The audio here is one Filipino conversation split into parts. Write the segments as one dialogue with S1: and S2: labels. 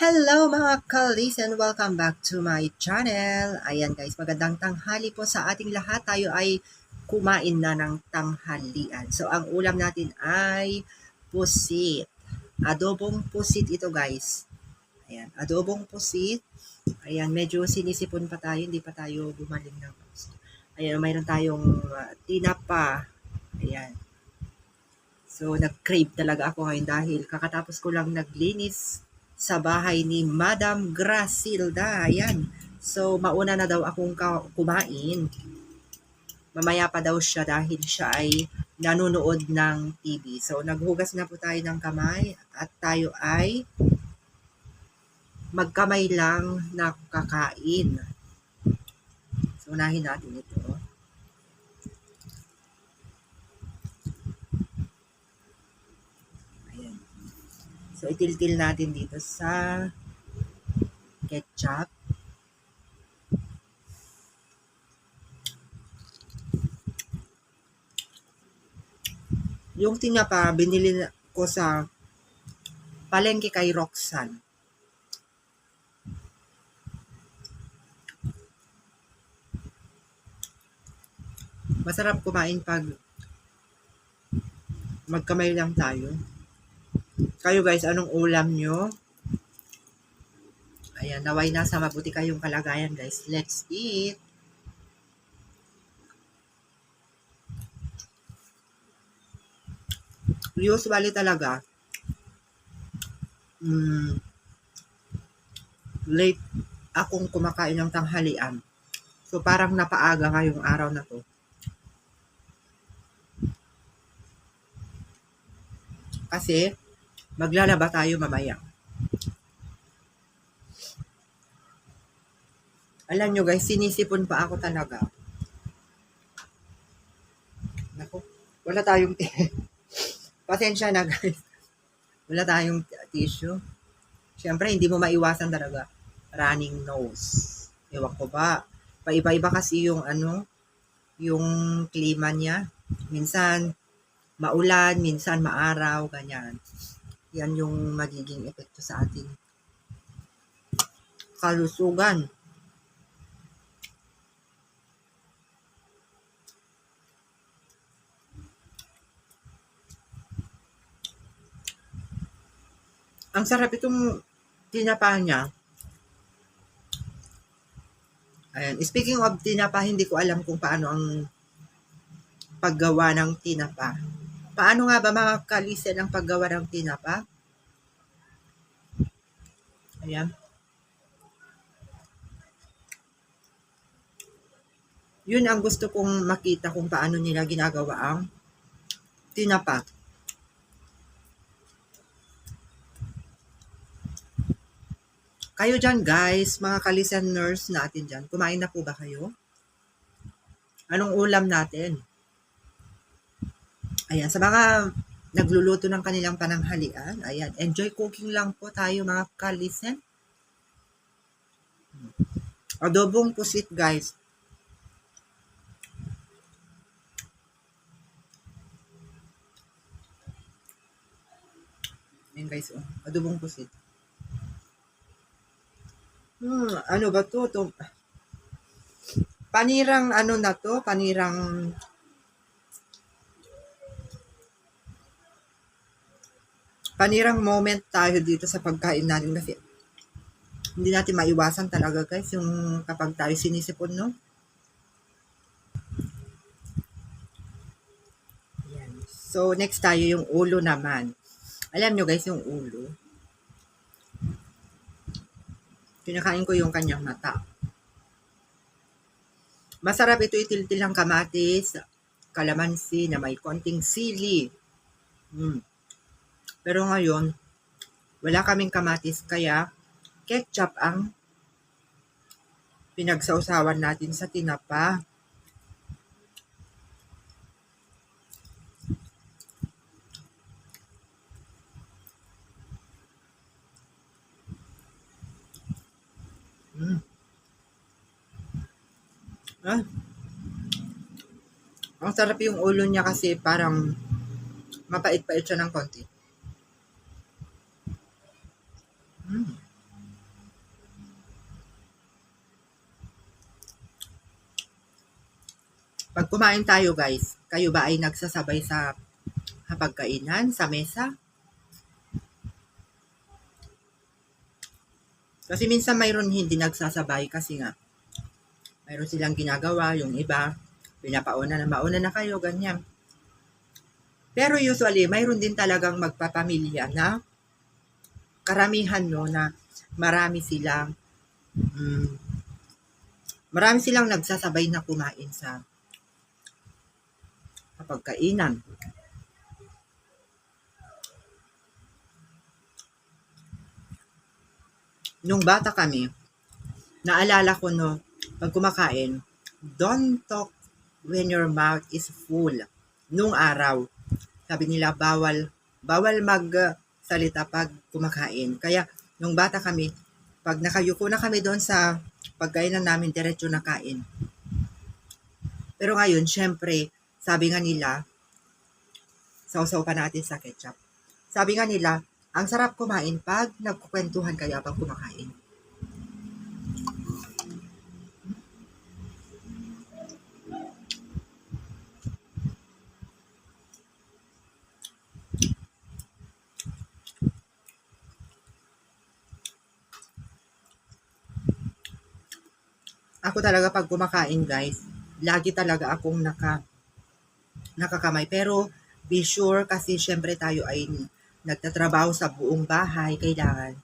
S1: Hello mga kalis and welcome back to my channel. Ayan guys, magandang tanghali po sa ating lahat. Tayo ay kumain na ng tanghalian. So ang ulam natin ay pusit. Adobong pusit ito guys. Ayan, adobong pusit. Ayan, medyo sinisipon pa tayo, hindi pa tayo gumaling ng Ayan, mayroon tayong uh, tinapa. Ayan. So, nag-crave talaga ako ngayon dahil kakatapos ko lang naglinis sa bahay ni Madam Grasilda. Ayan. So, mauna na daw akong kumain. Mamaya pa daw siya dahil siya ay nanonood ng TV. So, naghugas na po tayo ng kamay at tayo ay magkamay lang na kakain. So, unahin natin ito. So, itiltil natin dito sa ketchup. Yung tinapa, binili ko sa palengke kay Roxanne. Masarap kumain pag magkamay lang tayo. Kayo guys, anong ulam nyo? Ayan, naway nasa mabuti kayong kalagayan guys. Let's eat! Usually talaga, mm, late akong kumakain ng tanghalian. So parang napaaga ngayong araw na to. Kasi, Maglalaba tayo mamaya. Alam nyo guys, sinisipon pa ako talaga. Naku, wala tayong Pasensya na guys. Wala tayong tissue. Siyempre, hindi mo maiwasan talaga. Running nose. Ewan ko ba. Paiba-iba kasi yung ano, yung klima niya. Minsan, maulan, minsan maaraw, ganyan yan yung magiging epekto sa ating kalusugan. Ang sarap itong tinapa niya. Ayan. Speaking of tinapa, hindi ko alam kung paano ang paggawa ng tinapa. Paano nga ba mga kalisen ang paggawa ng tinapa? Ayan. Yun ang gusto kong makita kung paano nila ginagawa ang tinapa. Kayo dyan guys, mga kalisteners natin dyan, kumain na po ba kayo? Anong ulam natin? Ayan, sa mga nagluluto ng kanilang pananghalian, ayan, enjoy cooking lang po tayo mga kalisen. Adobong pusit guys. Ayan guys, oh, adobong pusit. Hmm, ano ba to? to panirang ano na to? Panirang panirang moment tayo dito sa pagkain natin kasi hindi natin maiwasan talaga guys yung kapag tayo sinisipon no? Yan. so next tayo yung ulo naman. Alam nyo guys yung ulo. Kinakain ko yung kanyang mata. Masarap ito itiltil ng kamatis kalamansi na may konting sili. Mm. Pero ngayon, wala kaming kamatis kaya ketchup ang pinagsausawan natin sa tinapa. Mm. Ah. Ang sarap yung ulo niya kasi parang mapait-pait siya ng konti. Pag kumain tayo guys, kayo ba ay nagsasabay sa hapagkainan, sa mesa? Kasi minsan mayroon hindi nagsasabay kasi nga mayroon silang ginagawa, yung iba, pinapauna na mauna na kayo, ganyan. Pero usually, mayroon din talagang magpapamilya na karamihan no na marami silang mm, marami silang nagsasabay na kumain sa kapagkainan. Nung bata kami, naalala ko no, pag kumakain, don't talk when your mouth is full. Nung araw, sabi nila bawal, bawal mag uh, salita pag kumakain. Kaya, nung bata kami, pag nakayuko na kami doon sa pagkainan namin, diretso na kain. Pero ngayon, syempre, sabi nga nila, sausaw pa natin sa ketchup. Sabi nga nila, ang sarap kumain pag nagkukwentuhan kayo habang kumakain. Ako talaga pag kumakain guys, lagi talaga akong naka nakakamay. Pero be sure kasi syempre tayo ay nagtatrabaho sa buong bahay, kailangan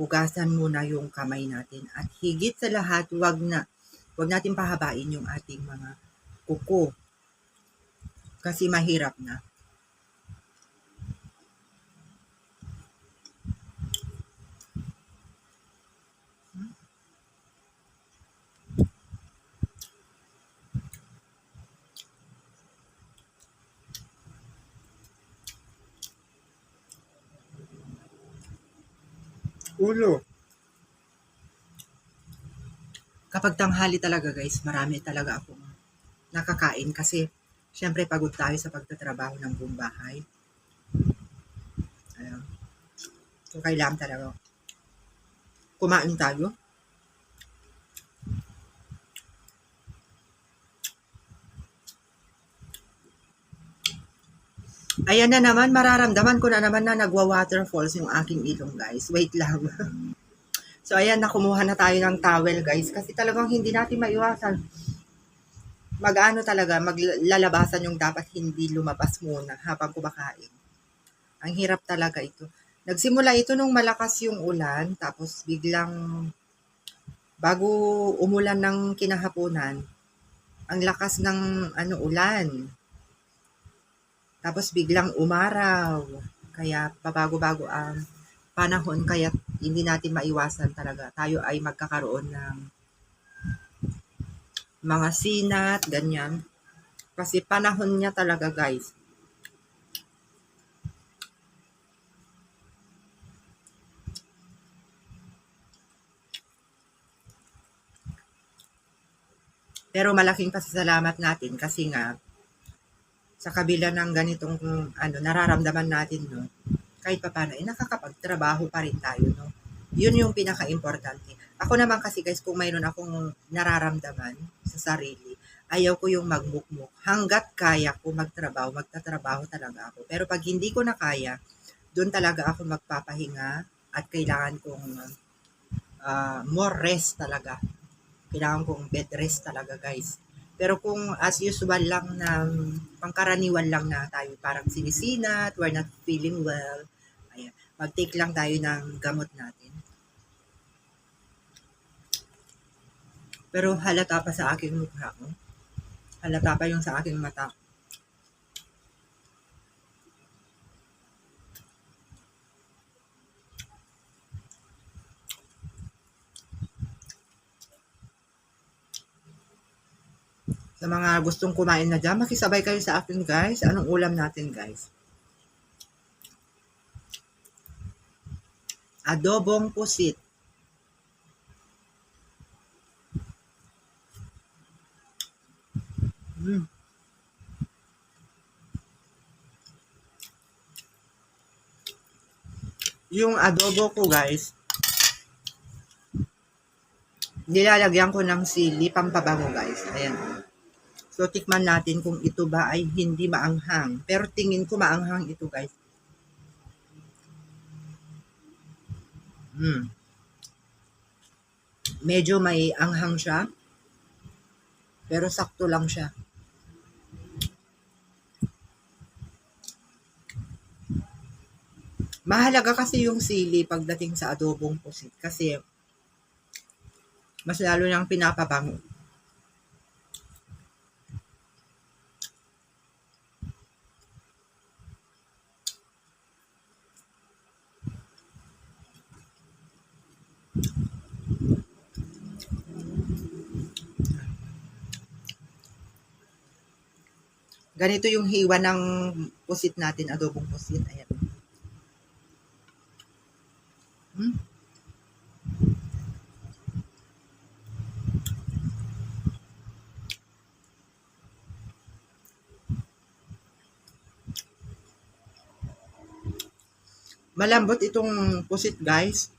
S1: hugasan muna yung kamay natin. At higit sa lahat, wag na wag natin pahabain yung ating mga kuko. Kasi mahirap na. Ulo. Kapag tanghali talaga guys, marami talaga akong nakakain kasi syempre pagod tayo sa pagtatrabaho ng buong bahay. Ayan. So, kailangan talaga kumain tayo. Ayan na naman, mararamdaman ko na naman na nagwa-waterfalls yung aking ilong, guys. Wait lang. so, ayan, nakumuha na tayo ng towel, guys. Kasi talagang hindi natin maiwasan. Mag-ano talaga, maglalabasan yung dapat hindi lumabas muna habang kumakain. Ang hirap talaga ito. Nagsimula ito nung malakas yung ulan, tapos biglang bago umulan ng kinahaponan, ang lakas ng ano ulan. Tapos biglang umaraw. Kaya pabago-bago ang panahon kaya hindi natin maiwasan talaga. Tayo ay magkakaroon ng mga sinat, ganyan. Kasi panahon niya talaga guys. Pero malaking pasasalamat natin kasi nga sa kabila ng ganitong ano nararamdaman natin no kahit papaano eh nakakapagtrabaho pa rin tayo no? Yun yung pinaka-importante. Ako naman kasi guys kung mayroon akong nararamdaman sa sarili ayaw ko yung magmukmuk. Hanggat kaya ko magtrabaho magtatrabaho talaga ako. Pero pag hindi ko na kaya doon talaga ako magpapahinga at kailangan kong uh, more rest talaga. Kailangan kong bed rest talaga guys pero kung as usual lang na pangkaraniwan lang na tayo parang sinisinat, we're not feeling well, ayan, mag-take lang tayo ng gamot natin. Pero halata pa sa aking mukha ko. Halata pa yung sa aking mata. Sa mga gustong kumain na dyan, makisabay kayo sa akin guys. Anong ulam natin guys? Adobong pusit. Mm. Yung adobo ko guys, nilalagyan ko ng sili pampabango guys. Ayan. So, tikman natin kung ito ba ay hindi maanghang. Pero tingin ko maanghang ito, guys. Hmm. Medyo may anghang siya. Pero sakto lang siya. Mahalaga kasi yung sili pagdating sa adobong pusit kasi mas lalo niyang pinapabango. Ganito yung hiwa ng pusit natin, adobong pusit. Ayan. Hmm? Malambot itong pusit, guys.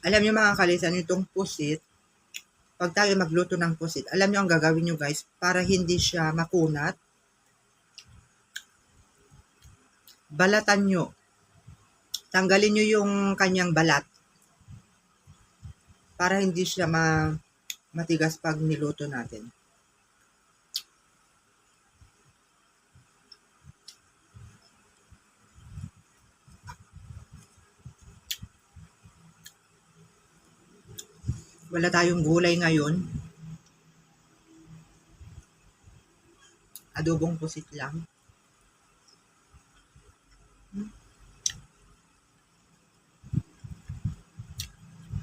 S1: Alam niyo mga kalisan, itong pusit, pag tayo magluto ng pusit, alam niyo ang gagawin niyo guys, para hindi siya makunat, balatan niyo. Tanggalin niyo yung kanyang balat para hindi siya ma matigas pag niluto natin. Wala tayong gulay ngayon. Adobong pusit lang. Hmm.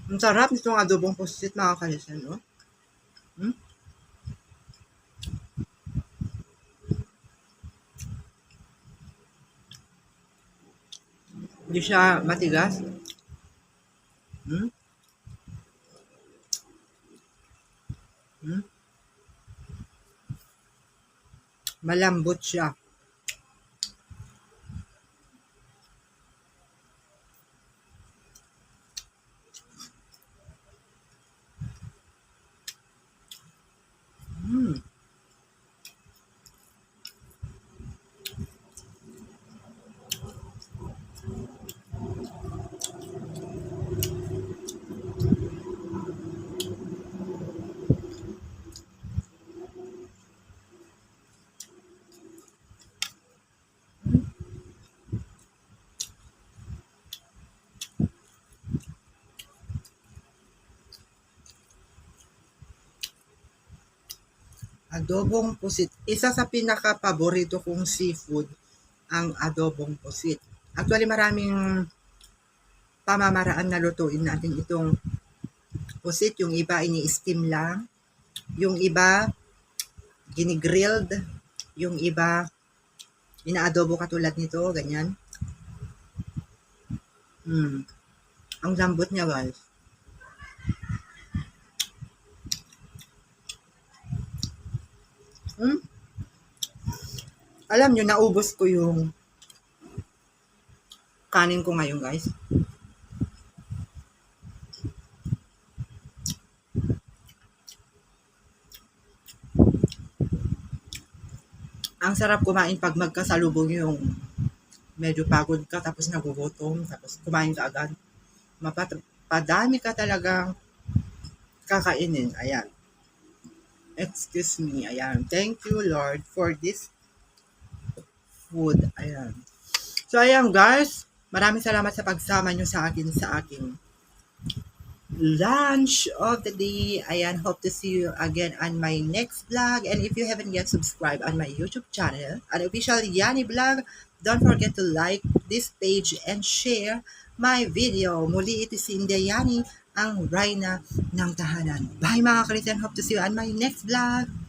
S1: Ang sarap nitong adobong pusit mga kalisan, no? Hmm? Hindi siya matigas. Hmm? Malambot siya. Hmm. Adobong pusit. Isa sa pinaka-paborito kong seafood ang adobong pusit. Actually, maraming pamamaraan na lutuin natin itong pusit. Yung iba ini-steam lang. Yung iba ginigrilled. Yung iba inaadobo katulad nito, ganyan. Hmm. Ang lambot niya, guys. Hmm? Alam nyo, naubos ko yung kanin ko ngayon, guys. Ang sarap kumain pag magkasalubong yung medyo pagod ka, tapos nagugutom, tapos kumain ka agad. Mapadami ka talagang kakainin. Ayan. Excuse me. Ayan. Thank you, Lord, for this food. Ayan. So, ayan, guys. Maraming salamat sa pagsama nyo sa akin sa aking lunch of the day. Ayan, hope to see you again on my next vlog. And if you haven't yet subscribed on my YouTube channel, an official Yani vlog, don't forget to like this page and share my video. Muli ito si India Yani, ang Rhina ng tahanan. Bye mga Christian, hope to see you on my next vlog.